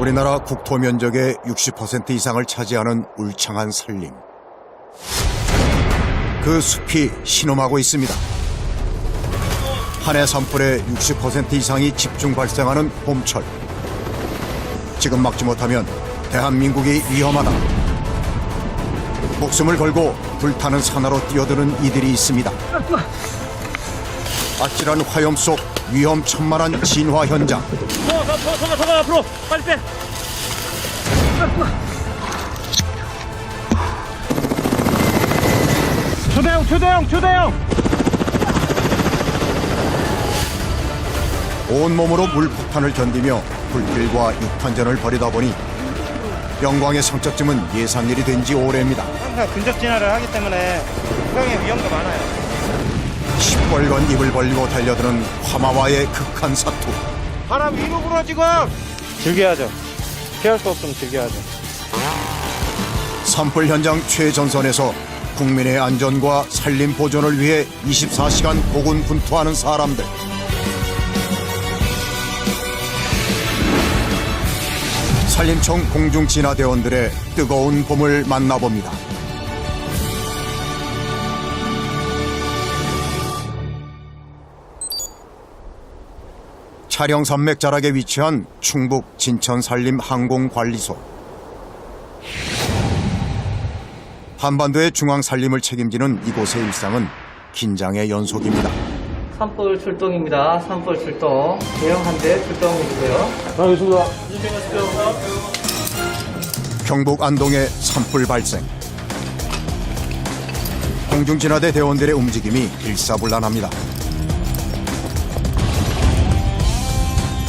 우리나라 국토 면적의 60% 이상을 차지하는 울창한 산림. 그 숲이 신음하고 있습니다. 한해 산불의 60% 이상이 집중 발생하는 봄철. 지금 막지 못하면 대한민국이 위험하다. 목숨을 걸고 불타는 산화로 뛰어드는 이들이 있습니다. 아찔한 화염 속 위험천만한 진화 현장. 더, 더, 더, 더, 더, 더 앞으로 빨리 빼. 초대형, 초대형, 초대형. 온몸으로 물폭탄을 견디며 불길과 육탄전을 벌이다 보니 영광의 성적쯤은 예상일이 된 지 오래입니다. 항상 근접 진화를 하기 때문에 후광의 위험도 많아요. 시뻘건 입을 벌리고 달려드는 화마와의 극한 사투. 바람 위로 불어 지금. 즐겨야죠. 피할 수 없으면 즐겨야죠. 산불 현장 최전선에서 국민의 안전과 산림 보존을 위해 24시간 고군분투하는 사람들. 산림청 공중진화대원들의 뜨거운 봄을 만나봅니다. 촬영 산맥 자락에 위치한 충북 진천 산림 항공관리소. 한반도의 중앙 산림을 책임지는 이곳의 일상은 긴장의 연속입니다. 산불 출동입니다. 산불 출동. 대형 한 대 출동해주세요. 경북 안동의 산불 발생. 공중진화대 대원들의 움직임이 일사불란합니다.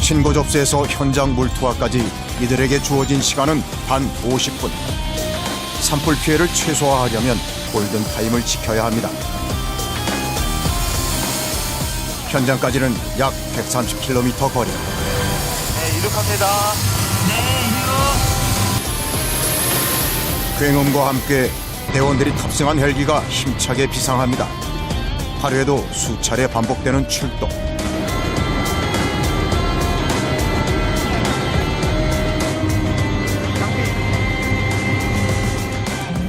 신고 접수에서 현장 물투하까지 이들에게 주어진 시간은 단 50분. 산불 피해를 최소화하려면 골든타임을 지켜야 합니다. 현장까지는 약 130km 거리. 네, 이륙합니다. 굉음과 함께 대원들이 탑승한 헬기가 힘차게 비상합니다. 하루에도 수차례 반복되는 출동.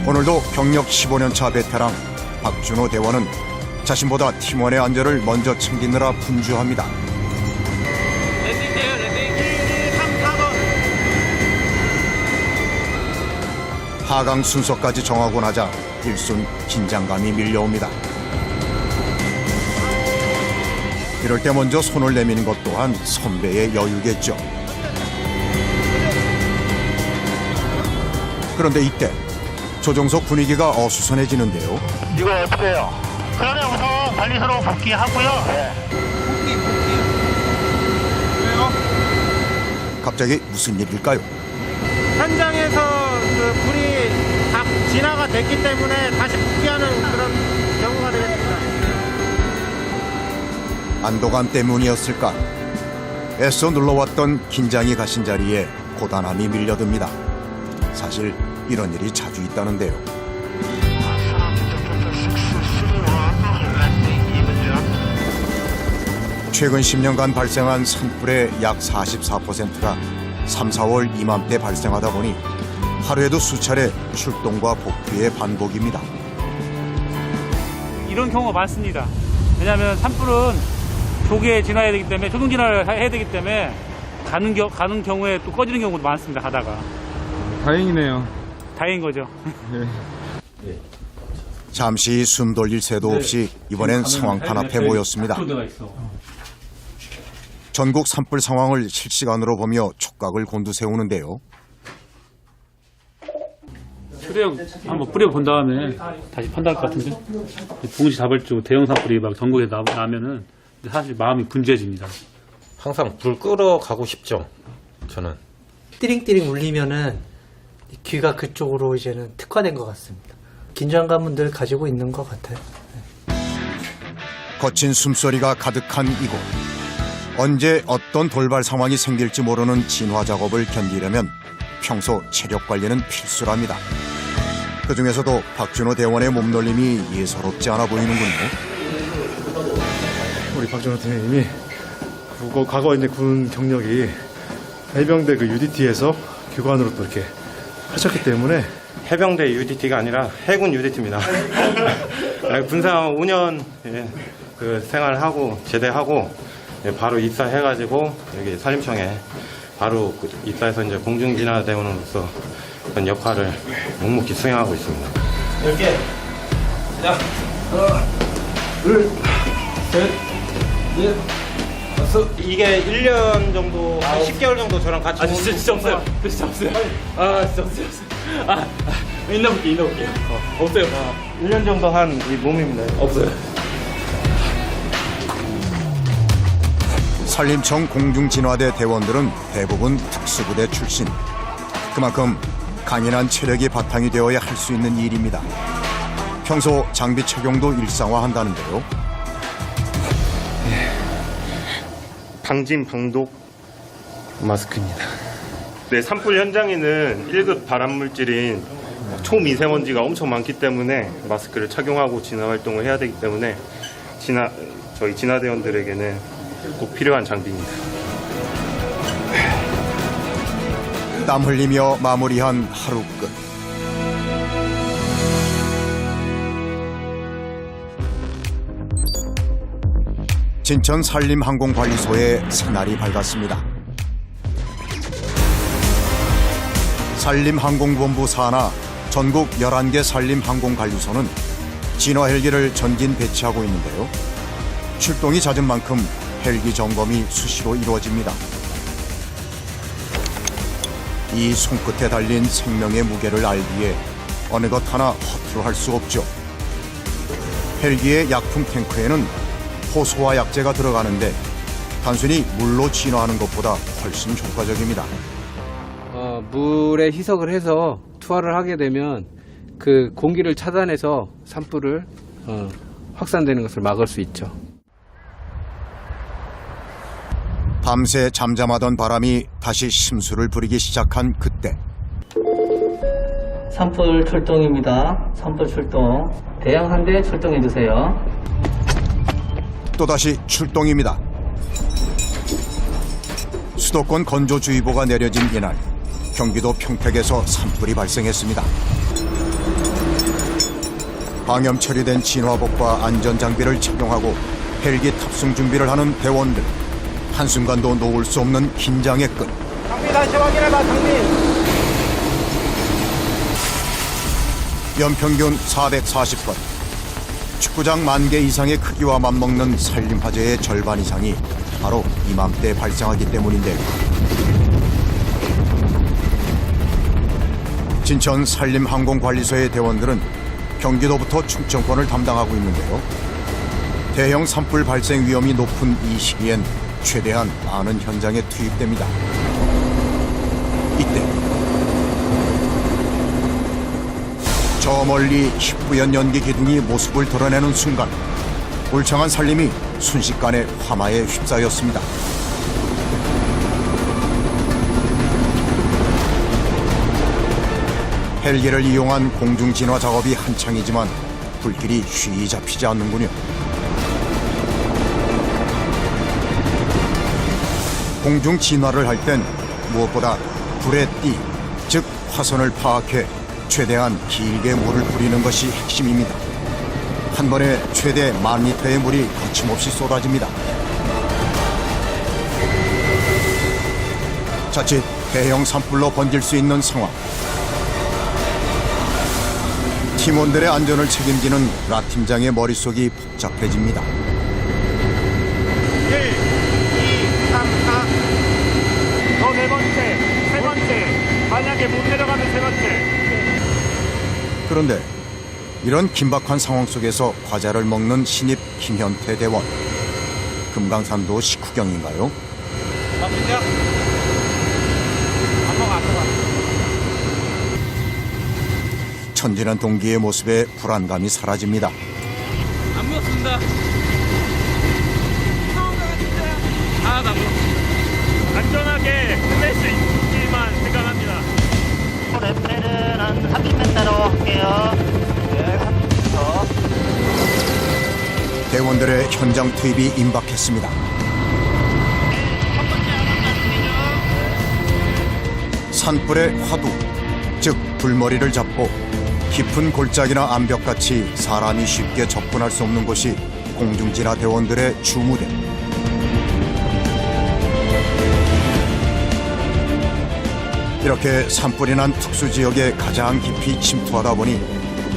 오늘도 경력 15년 차 베테랑 박준호 대원은 자신보다 팀원의 안전을 먼저 챙기느라 분주합니다. 하강 순서까지 정하고 나자 일순 긴장감이 밀려옵니다. 이럴 때 먼저 손을 내미는 것 또한 선배의 여유겠죠. 그런데 이때 조종석 분위기가 어수선해지는데요. 이거 어떻게 해요? 그러면 우선 관리소로 복귀하고요. 갑자기 무슨 일일까요? 현장에서 그 불이 다 진화가 됐기 때문에 다시 복귀하는 그런 경우가 되겠습니다. 안도감 때문이었을까? 애써 눌러왔던 긴장이 가신 자리에 고단함이 밀려듭니다. 사실 이런 일이 자주 있다는데요. 최근 10년간 발생한 산불의 약 44%가 3, 4월 이맘때 발생하다 보니 하루에도 수차례 출동과 복귀의 반복입니다. 이런 경우가 많습니다. 왜냐하면 산불은 조기에 진화해야 되기 때문에 초동 진화를 해야 되기 때문에 가는 겨, 가는 경우에 또 꺼지는 경우도 많습니다. 가다가 다행이네요. 다행인 거죠. 잠시 숨 돌릴 새도 없이 이번엔 상황판 앞에 모였습니다. 전국 산불 상황을 실시간으로 보며 촉각을 곤두세우는데요. 초대형 한번 뿌려본 다음에 다시 판단할 것 같은데 동시다발적 대형 산불이 막 전국에 나, 나면은 사실 마음이 분주해집니다. 항상 불 끌어가고 싶죠. 저는. 띠링띠링 울리면은 귀가 그쪽으로 이제는 특화된 것 같습니다. 긴장감은 늘 가지고 있는 것 같아요. 거친 숨소리가 가득한 이곳. 언제 어떤 돌발 상황이 생길지 모르는 진화 작업을 견디려면 평소 체력 관리는 필수랍니다. 그 중에서도 박준호 대원의 몸놀림이 예사롭지 않아 보이는군요. 우리 박준호 팀장님이 과거 이제 군 경력이 해병대 그 UDT에서 교관으로 또 이렇게 하셨기 때문에 해병대 UDT가 아니라 해군 UDT입니다. 군사 5년 예, 그 생활하고 제대하고 예, 바로 입사해가지고 여기 산림청에 바로 그 입사해서 이제 공중진화대원으로서 그런 역할을 묵묵히 수행하고 있습니다. 이게 1년 정도, 한 10개월 정도 저랑 같이 아 진짜 진짜 없어요. 진짜 없어요. 아 진짜 없어요. 없어요. 아, 아 있나 볼게 있나 볼게요. 어, 없어요. 1년 정도 한 이 몸입니다. 없어요. 산림청 공중진화대 대원들은 대부분 특수부대 출신. 그만큼 강인한 체력이 바탕이 되어야 할 수 있는 일입니다. 평소 장비 착용도 일상화한다는데요. 방진 방독 마스크입니다. 네, 산불 현장에는 1급 발암 물질인 초미세먼지가 엄청 많기 때문에 마스크를 착용하고 진화 활동을 해야 되기 때문에 진화 저희 진화대원들에게는 꼭 필요한 장비입니다. 땀 흘리며 마무리한 하루 끝. 진천 산림항공관리소에 새날이 밝았습니다. 산림항공본부 산하 전국 11개 산림항공관리소는 진화 헬기를 전진 배치하고 있는데요. 출동이 잦은 만큼 헬기 점검이 수시로 이루어집니다. 이 손끝에 달린 생명의 무게를 알기에 어느 것 하나 허투루 할 수 없죠. 헬기의 약품 탱크에는 호소와 약재가 들어가는데 단순히 물로 진화하는 것보다 훨씬 효과적입니다. 어, 물에 희석을 해서 투하를 하게 되면 그 공기를 차단해서 산불을 어, 확산되는 것을 막을 수 있죠. 밤새 잠잠하던 바람이 다시 심수를 부리기 시작한 그때 산불 출동입니다. 산불 출동. 대형 한 대 출동해 주세요. 또다시 출동입니다. 수도권 건조주의보가 내려진 이날 경기도 평택에서 산불이 발생했습니다. 방염 처리된 진화복과 안전장비를 착용하고 헬기 탑승 준비를 하는 대원들 한순간도 놓을 수 없는 긴장의 끝 장비 다시 확인해봐, 장비. 연평균 440건 축구장 만 개 이상의 크기와 맞먹는 산림 화재의 절반 이상이 바로 이맘때 발생하기 때문인데요. 진천 산림항공관리소의 대원들은 경기도부터 충청권을 담당하고 있는데요. 대형 산불 발생 위험이 높은 이 시기엔 최대한 많은 현장에 투입됩니다. 이때 저 멀리 희뿌연 연기 기둥이 모습을 드러내는 순간 울창한 살림이 순식간에 화마에 휩싸였습니다. 헬기를 이용한 공중 진화 작업이 한창이지만 불길이 쉬이 잡히지 않는군요. 공중 진화를 할 땐 무엇보다 불의 띠, 즉 화선을 파악해 최대한 길게 물을 뿌리는 것이 핵심입니다. 한 번에 최대 만 리터의 물이 거침없이 쏟아집니다. 자칫 대형 산불로 번질 수 있는 상황. 팀원들의 안전을 책임지는 라 팀장의 머릿속이 복잡해집니다. 1, 2, 3, 4. 더네 번째, 세 번째. 만약에 못 내려가면 세 번째. 그런데 이런 긴박한 상황 속에서 과자를 먹는 신입 김현태 대원. 금강산도 식후경인가요? 밥 드냐? 안 먹어, 안 먹어. 천진한 동기의 모습에 불안감이 사라집니다. 안 먹었습니다. 하나도 안 먹었습니다. 안전하게 끝낼 수 있기만 생각합니다. 랩벨은 한 30m로 할게요. 네, 30m. 대원들의 현장 투입이 임박했습니다. 산불의 화두, 즉 불머리를 잡고 깊은 골짜기나 암벽같이 사람이 쉽게 접근할 수 없는 곳이 공중진화 대원들의 주무대. 이렇게 산불이 난 특수 지역에 가장 깊이 침투하다 보니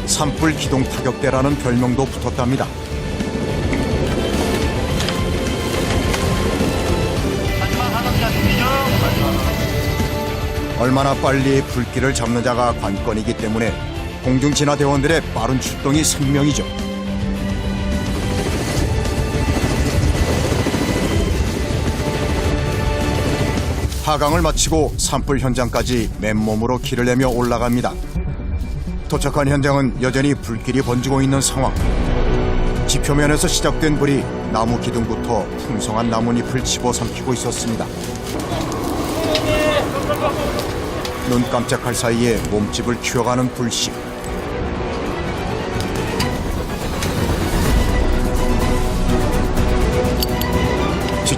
산불 기동 타격대라는 별명도 붙었답니다. 얼마나 빨리 불길을 잡는 자가 관건이기 때문에 공중 진화 대원들의 빠른 출동이 생명이죠. 하강을 마치고 산불 현장까지 맨몸으로 길을 내며 올라갑니다. 도착한 현장은 여전히 불길이 번지고 있는 상황. 지표면에서 시작된 불이 나무 기둥부터 풍성한 나뭇잎을 집어삼키고 있었습니다. 눈 깜짝할 사이에 몸집을 키워가는 불씨.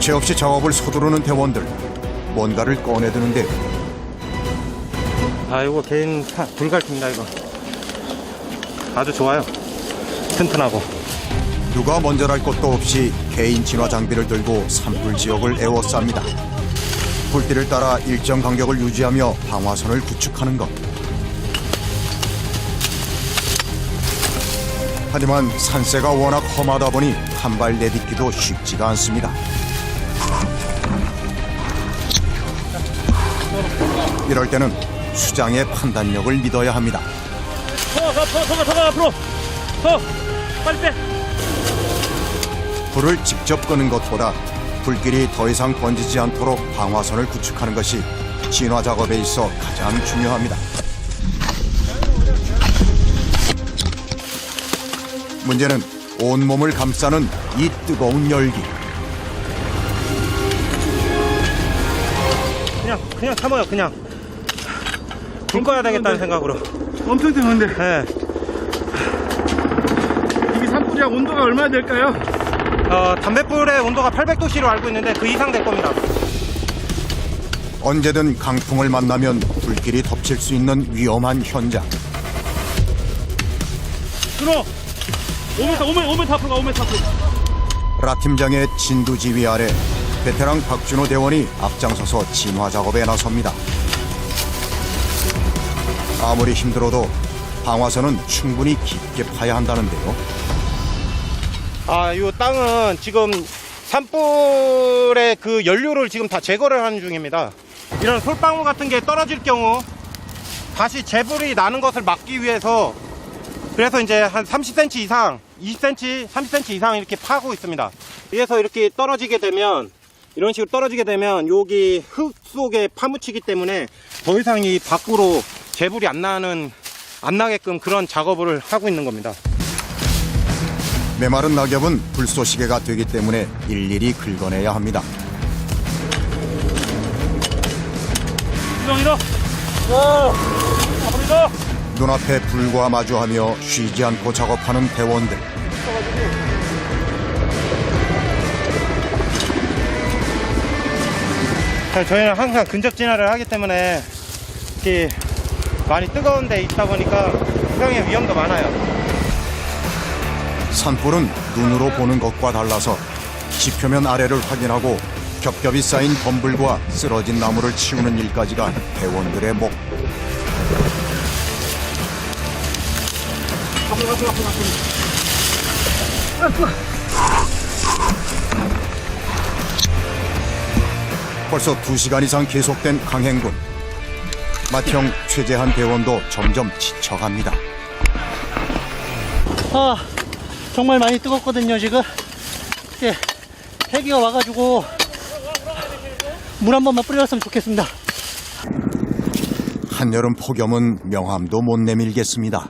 지체 없이 작업을 서두르는 대원들. 뭔가를 꺼내드는데 아, 이거 개인 타- 불갈입니다 이거. 아주 좋아요. 튼튼하고. 누가 먼저랄 것도 없이 개인 진화 장비를 들고 산불 지역을 에워쌉니다. 불길을 따라 일정 간격을 유지하며 방화선을 구축하는 것. 하지만 산세가 워낙 험하다 보니 한 발 내딛기도 쉽지가 않습니다. 이럴 때는 수장의 판단력을 믿어야 합니다. 더, 더, 더, 더, 더, 더 앞으로. 더, 빨리 빼. 불을 직접 끄는 것보다 불길이 더 이상 번지지 않도록 방화선을 구축하는 것이 진화 작업에 있어 가장 중요합니다. 문제는 온몸을 감싸는 이 뜨거운 열기. 그냥 그냥 참아요 그냥. 불 꺼야 되겠다는 생각으로. 엄청 뜨는데 네. 이게 산불이랑 온도가 얼마나 될까요? 어, 담뱃불의 온도가 800도씨로 알고 있는데 그 이상 될 겁니다. 언제든 강풍을 만나면 불길이 덮칠 수 있는 위험한 현장. 들어. 5m, 5m, 5m 앞으로 가, 5m 앞으로. 라 팀장의 진두지휘 아래 베테랑 박준호 대원이 앞장서서 진화 작업에 나섭니다. 아무리 힘들어도 방화선은 충분히 깊게 파야 한다는데요. 아, 이 땅은 지금 산불의 그 연료를 지금 다 제거를 하는 중입니다. 이런 솔방울 같은 게 떨어질 경우 다시 재불이 나는 것을 막기 위해서 그래서 이제 한 30cm 이상, 20cm, 30cm 이상 이렇게 파고 있습니다. 위에서 이렇게 떨어지게 되면 이런 식으로 떨어지게 되면 여기 흙 속에 파묻히기 때문에 더 이상 이 밖으로 재불이 안 나는 안 나게끔 그런 작업을 하고 있는 겁니다. 메마른 낙엽은 불쏘시개가 되기 때문에 일일이 긁어내야 합니다. 수정이 너. 오. 눈앞에 불과 마주하며 쉬지 않고 작업하는 대원들. 저희는 항상 근접 진화를 하기 때문에 이렇게 많이 뜨거운 데 있다 보니까 수상의 위험도 많아요. 산불은 눈으로 보는 것과 달라서 지표면 아래를 확인하고 겹겹이 쌓인 덤불과 쓰러진 나무를 치우는 일까지가 대원들의 목. 벌써 두시간 이상 계속된 강행군. 맏형 최재한 대원도 점점 지쳐갑니다. 아, 정말 많이 뜨겁거든요, 지금. 이제 헬기가 와가지고 물 한 번만 뿌려줬으면 좋겠습니다. 한여름 폭염은 명함도 못 내밀겠습니다.